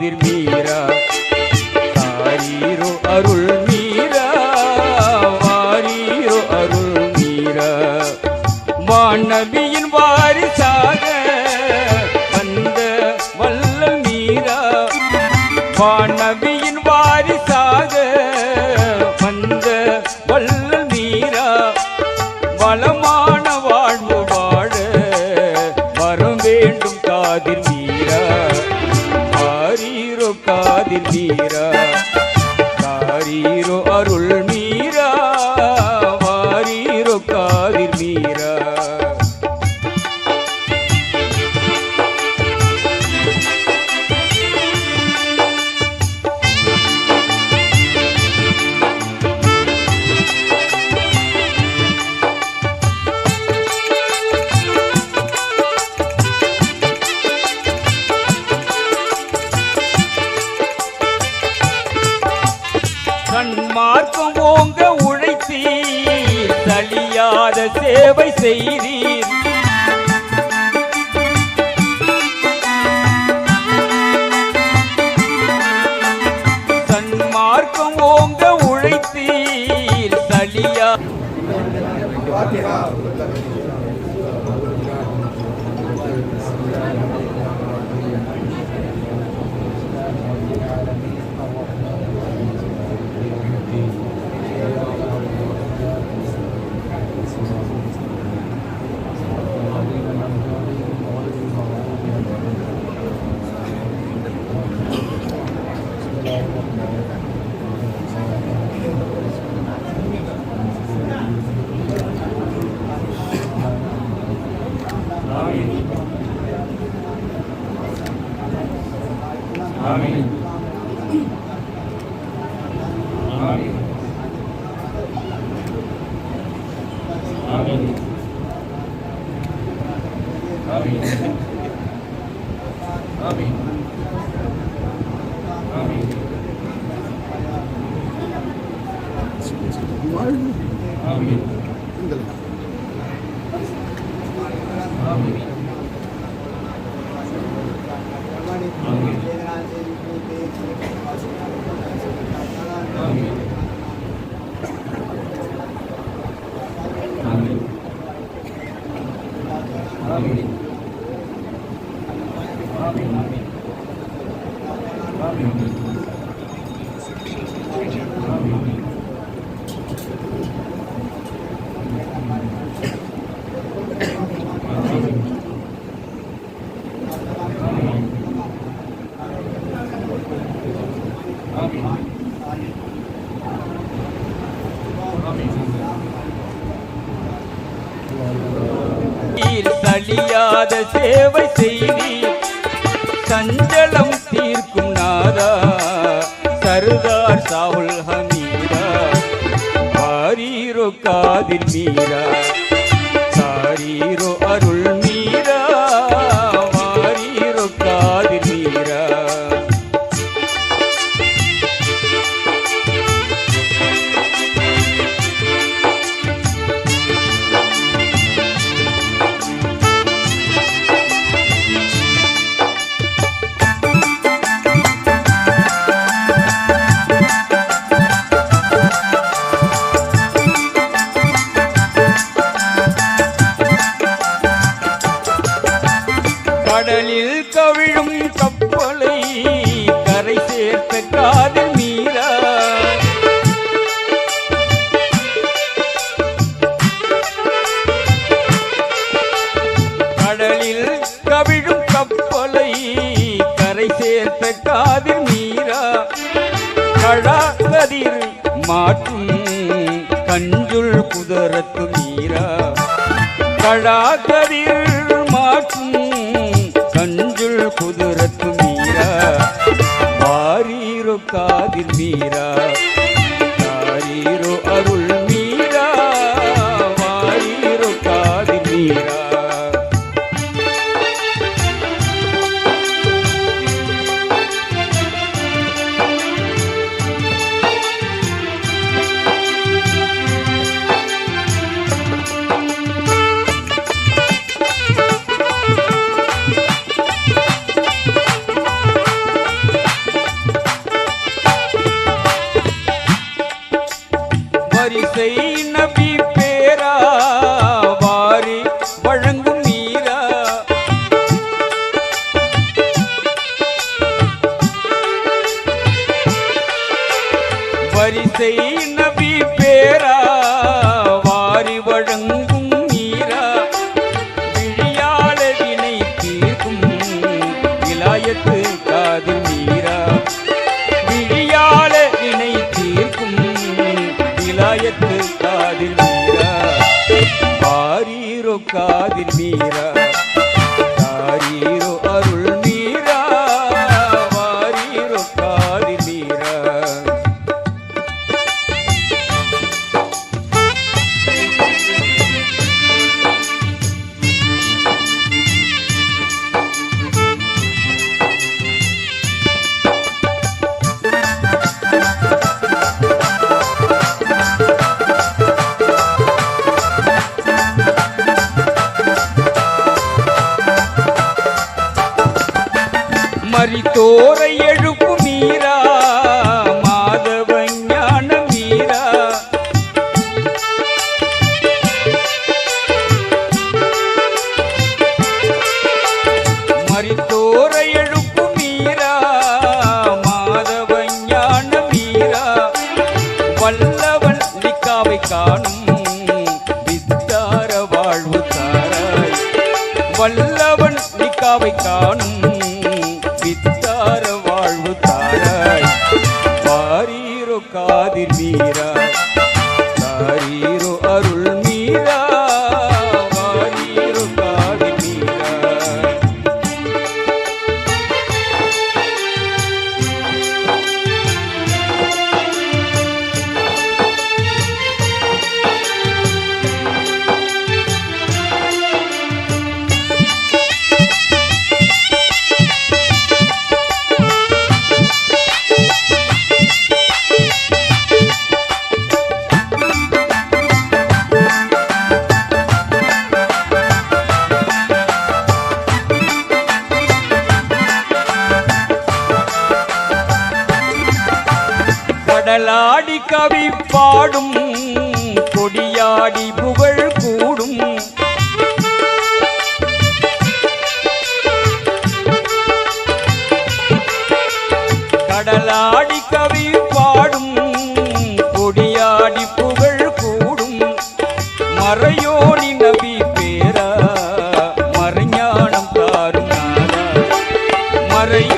கதிர் மீரா தாரீரோ அருள் vira. 电话 আমিন। கனியாத சேவை செய்தி சஞ்சலம் தீர்க்கும் நாதா சர்தார் சாவுல் ஹமீரா காதில் மீரா நீரா கடாக்கதிர் மாற்றும் கஞ்சுள் குதிரத்து மீரா வாரீரோ காதிர் மீரா தாரீரோ அருள் மீரா வாரீரோ காதிர் விலாயத்து காதில் மீரா ஆரீரோ காதில் மீரா மரித்தோரை எழுப்பு பாரீரோ காதிர் மீரா கடலாடி கவி பாடும் கொடியாடி புகழ் கூடும். கடலாடி கவி பாடும் கொடியாடி புகழ் கூடும். மறையோனி நபி பேரா மறைஞானம் தாரும் மறையோ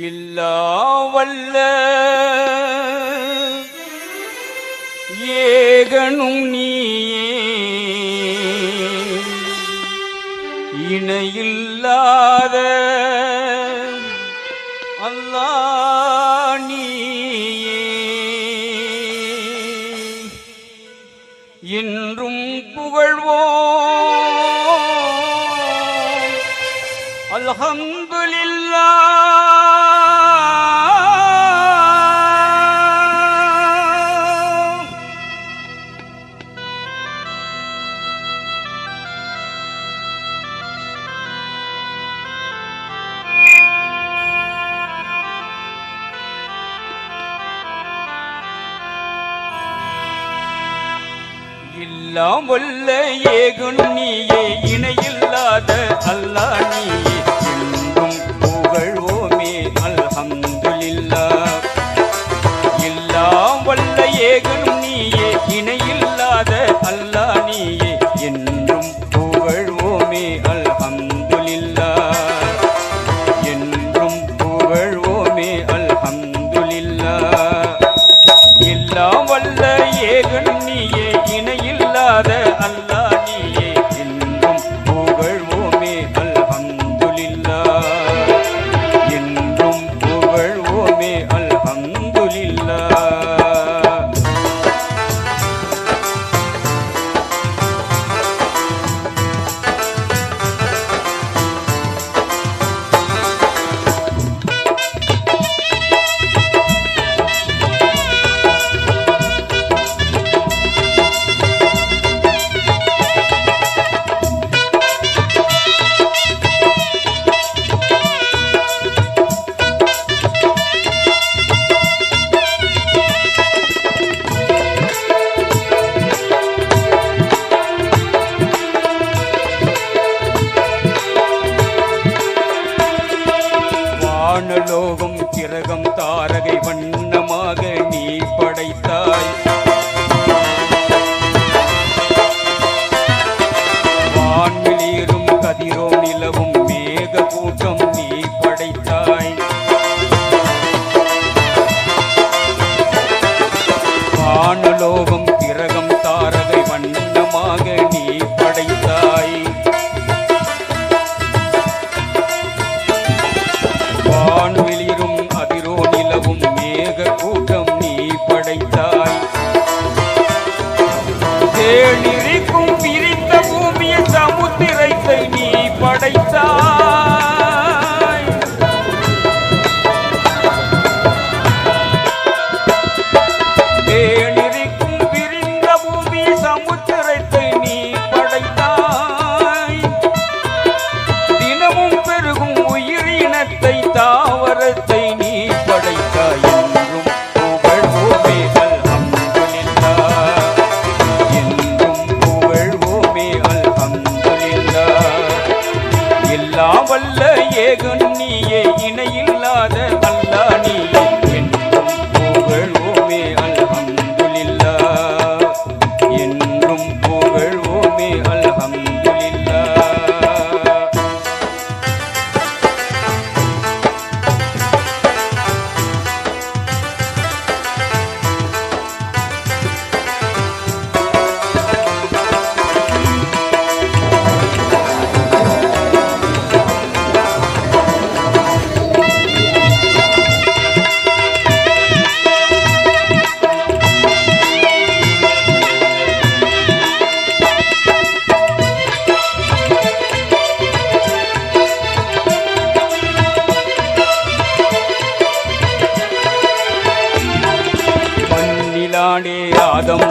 இல்லாவல்ல. ஏகனும் நீயே. இணையில்லா நாம் எல்லாம் வல்ல ஏகுன்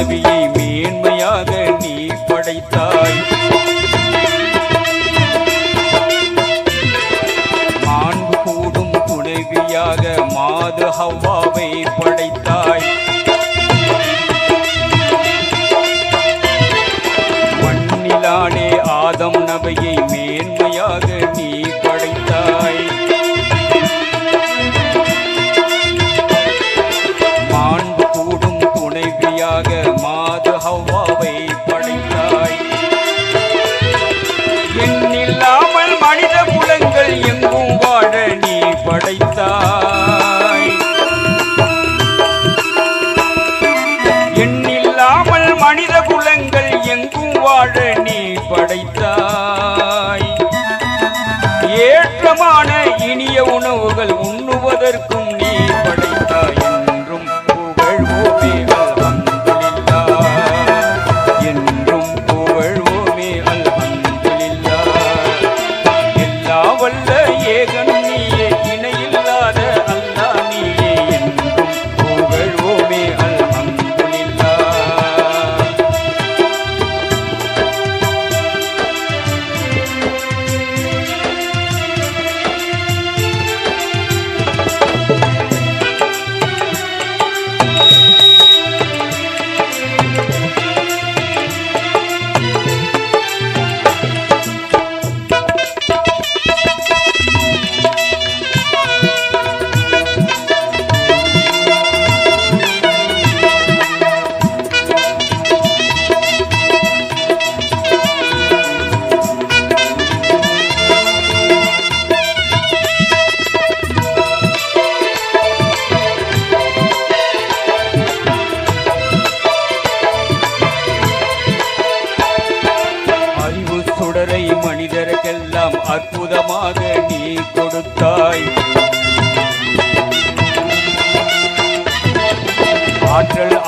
நபியை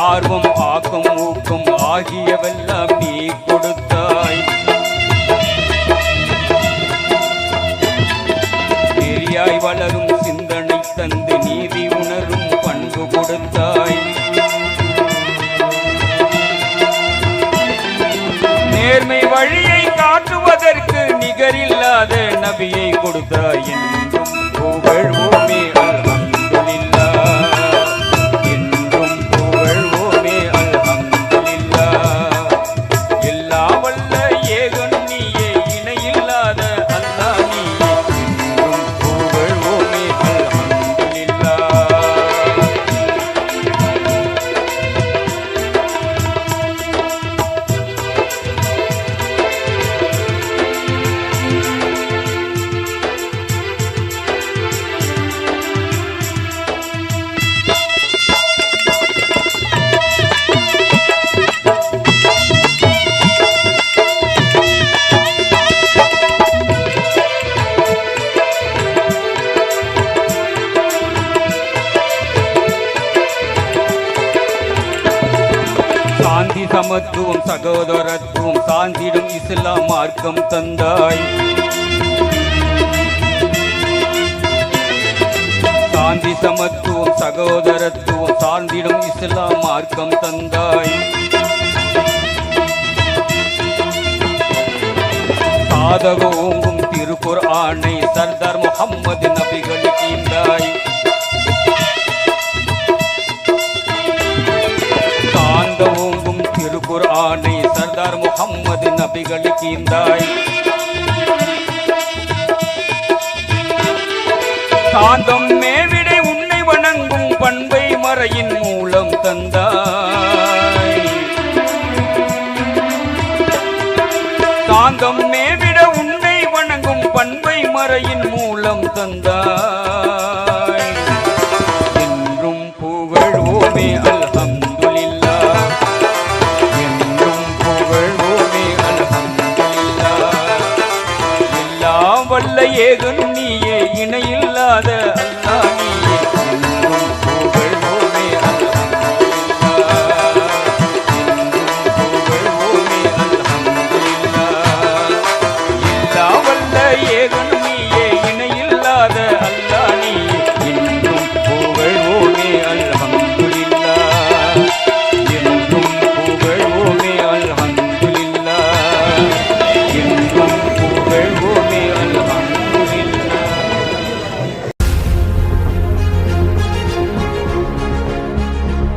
ஆர்வம் ஆக்கம் ஊக்கம் ஆகியவெல்லாம் நீ கொடுத்தாய். நெறியாய் வளரும் சிந்தனை தந்து நீதி உணரும் பண்பு கொடுத்தாய். நேர்மை வழியை காட்டுவதற்கு நிகரில்லாத நபியை கொடுத்தாய் என் சமத்துவம் சகோதரத்துவம் சாந்திடும் இஸ்லாம் மார்க்கம் தந்தாய். சாந்தி சமத்துவம் சகோதரத்துவம் சார்ந்திடும் இஸ்லாம் மார்க்கம் தந்தாய். சாதக ஓங்கும் திருக்குர் ஆணை சர்தார் முகம்மது நபிகள் கீந்தாய் ஆணை சர்தார் முகம்மது நபிகளுக்கு இந்தாய். சாந்தம் மேவிடை உன்னை வணங்கும் பண்பை மறையின் மூலம் தந்தாய். சாந்தம் மேவிட உன்னை வணங்கும் பண்பை மறையின் மூலம் தந்தாய். இணையில்லாத